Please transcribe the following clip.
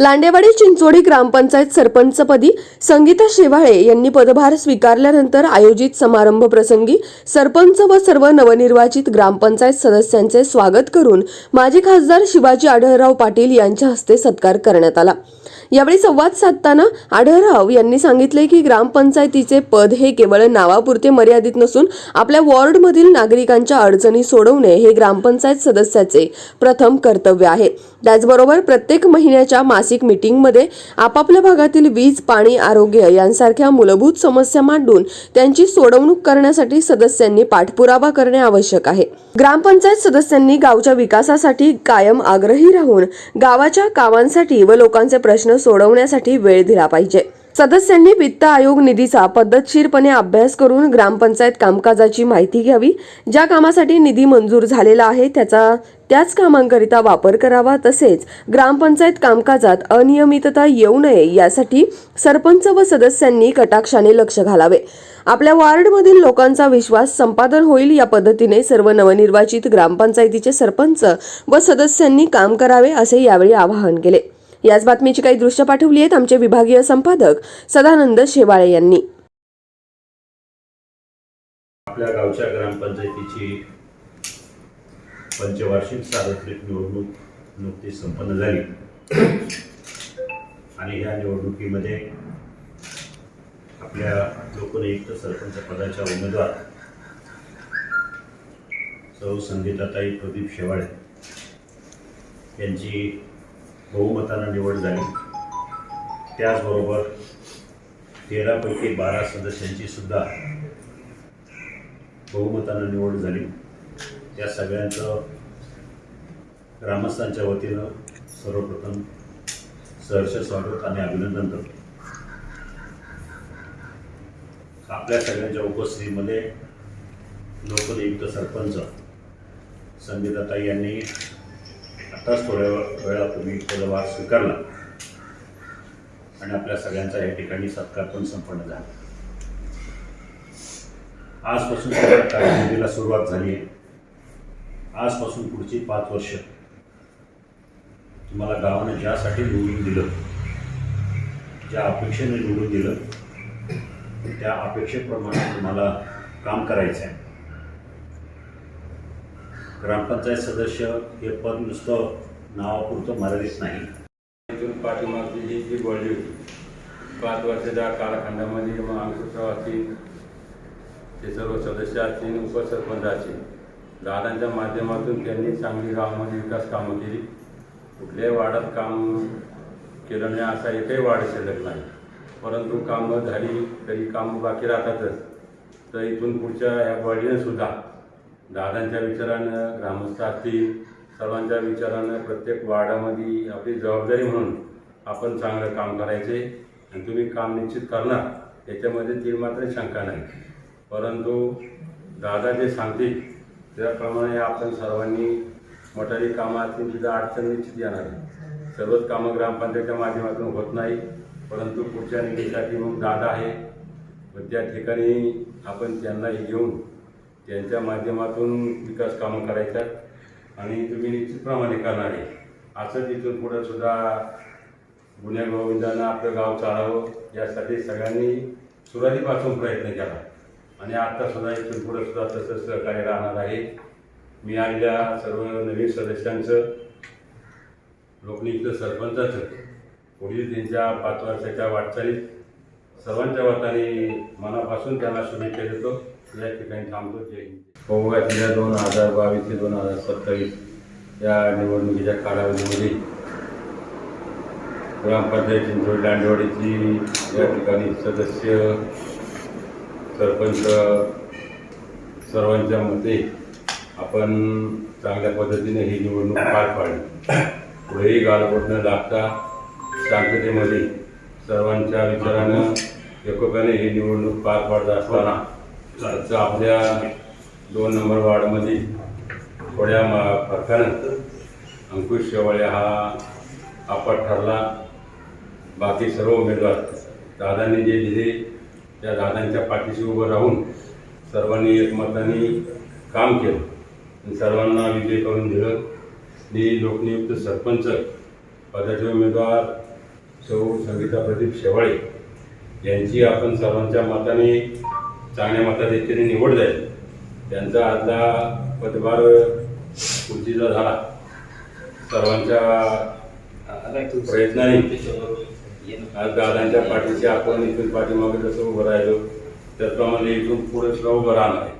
लांडेवाडी चिंचोडी ग्रामपंचायत सरपंचपदी संगीता शेवाळे यांनी पदभार स्वीकारल्यानंतर आयोजित समारंभ प्रसंगी सरपंच व सर्व नवनिर्वाचित ग्रामपंचायत सदस्यांचे स्वागत करून माजी खासदार शिवाजी आढळराव पाटील यांच्या हस्ते सत्कार करण्यात आला. यावेळी संवाद साधताना आढळराव यांनी सांगितले की ग्रामपंचायतीचे पद हे केवळ नावापुरते मर्यादित नसून आपल्या वॉर्डमधील नागरिकांच्या अडचणी सोडवणे हे ग्रामपंचायत सदस्याचे प्रथम कर्तव्य आहे. त्याचबरोबर प्रत्येक महिन्याच्या मासिक मीटिंगमध्ये आपापल्या भागातील वीज पाणी आरोग्य यांसारख्या मूलभूत समस्या मांडून त्यांची सोडवणूक करण्यासाठी सदस्यांनी पाठपुरावा करणे आवश्यक आहे. ग्रामपंचायत सदस्यांनी गावच्या विकासासाठी कायम आग्रही राहून गावाच्या कामांसाठी व लोकांचे प्रश्न सोडवण्यासाठी वेळ दिला पाहिजे. सदस्यांनी वित्त आयोग निधीचा पद्धतशीरपणे अभ्यास करून ग्रामपंचायत कामकाजाची माहिती घ्यावी. ज्या कामासाठी निधी मंजूर झालेला आहे त्याचा त्याच कामांकरिता वापर करावा. तसेच ग्रामपंचायत कामकाजात अनियमितता येऊ नये यासाठी सरपंच व सदस्यांनी कटाक्षाने लक्ष घालावे. आपल्या वार्डमधील लोकांचा विश्वास संपादन होईल या पद्धतीने सर्व नवनिर्वाचित ग्रामपंचायतीचे सरपंच व सदस्यांनी काम करावे असे यावेळी आवाहन केले. याच बातमीची काही दृश्य पाठवली आहेत आमचे विभागीय संपादक सदानंद शेवाळे यांनी. आपल्या गावच्या ग्रामपंचायतीची पंचवार्षिक सार्वत्रिक निवडणूक नुकतीच संपन्न झाली. आणि ह्या निवडणुकीमध्ये आपल्या लोकनियुक्त सरपंच पदाच्या उमेदवार सौ संगीताताई प्रदीप शेवाळे यांची बहुमतानं निवड झाली. त्याचबरोबर तेरापैकी बारा सदस्यांची सुद्धा बहुमतानं निवड झाली. त्या सगळ्यांचं ग्रामस्थांच्या वतीनं सर्वप्रथम सहर्ष स्वागत आणि अभिनंदन करतो. आपल्या सगळ्यांच्या उपस्थितीमध्ये लोकनियुक्त सरपंच संगीताताई यांनी आताच थोड्या वेळापूर्वी पदभार स्वीकारला आणि आपल्या सगळ्यांचा या ठिकाणी सत्कार पण संपन्न झाला. आजपासून सगळ्या कारकिर्दीला सुरुवात झाली आहे. आजपासून पुढची पाच वर्ष तुम्हाला गावाने ज्यासाठी निवडून दिलं ज्या अपेक्षेने निवडून दिलं त्या अपेक्षेप्रमाणे तुम्हाला काम करायचं आहे ग्रामपंचायत सदस्य हे पद नुसतं नावापुरतं मर्यादित नाही. इथून पाठीमागची ही जी बळली होती पाच वर्षाच्या कालखंडामध्ये मग असतील ते सर्व सदस्य असतील उपसरपंच असतील दादांच्या माध्यमातून त्यांनी चांगली गावामध्ये विकास कामं केली. कुठल्याही वार्डात काम केलं नाही असा एकही वाढ शिल्लक नाही. परंतु कामं झाली तरी कामं बाकी राहतातच. तर इथून पुढच्या या बळीनं सुद्धा दादांच्या विचारानं ग्रामस्थ असतील सर्वांच्या विचारानं प्रत्येक वार्डामध्ये आपली जबाबदारी म्हणून आपण चांगलं काम करायचे आणि तुम्ही काम निश्चित करणार याच्यामध्ये ती मात्र शंका नाही. परंतु दादा जे सांगतील त्याप्रमाणे आपण सर्वांनी मोठारी कामं असतील तिथं अडचण निश्चित येणार आहे. सर्वच कामं ग्रामपंचायतच्या माध्यमातून होत नाही परंतु पुढच्या निधीसाठी मग दादा आहे. व त्या ठिकाणी आपण त्यांनाही घेऊन त्यांच्या माध्यमातून विकास कामं करायच्यात. आणि तुम्ही निश्चितप्रमाणे करणार आहे. असं तिथून पुढं सुद्धा गुन्ह्या गोविंदानं आपलं गाव चालावं यासाठी सगळ्यांनी सुरुवातीपासून प्रयत्न केला. आणि आता सुद्धा इथून पुढं सुद्धा तसंच सहकार्य राहणार आहे. मी आलेल्या सर्व नवीन सदस्यांचं लोकनियुक्त सरपंचाचं पुढील त्यांच्या पाच वर्षाच्या वाटचालीत सर्वांच्या वताने मनापासून त्यांना शुभेच्छा देतो. या ठिकाणी थांबतो जय हिंद दोन हजार बावीस ते दोन हजार सत्तावीस या निवडणुकीच्या कालावधीमध्ये ग्रामपंचायत चिंचवड दांडवाडीची या ठिकाणी सदस्य सरपंच सर्वांच्या मते आपण चांगल्या पद्धतीने ही निवडणूक पार पाडली. पुढेही गालबोट न लागता शांततेमध्ये सर्वांच्या विचारानं एकोप्याने ही निवडणूक पार पाडत असताना आजचं आपल्या दोन नंबर वार्डमध्ये थोड्या म- फरकानं अंकुश शेवाळे हा आपण ठरला. बाकी सर्व उमेदवार दादांनी जे दिले त्या दादांच्या पाठीशी उभं राहून सर्वांनी एकमताने काम केलं. आणि सर्वांना विजय करून दिलं. मी लोकनियुक्त सरपंच पदाचे उमेदवार सौ संगीता प्रदीप शेवाळे यांची आपण सर्वांच्या मताने चांगल्या मताधिक्याने निवड जाईल. त्यांचा आदला पदभार खुर्चीचा झाला. सर्वांच्या प्रयत्नाने आज दादांच्या पाठीशी आपण इथून पाठीमागे जसं उभं राहिलो त्याचप्रमाणे इथून पुढे सुद्धा उभं राहणार आहे.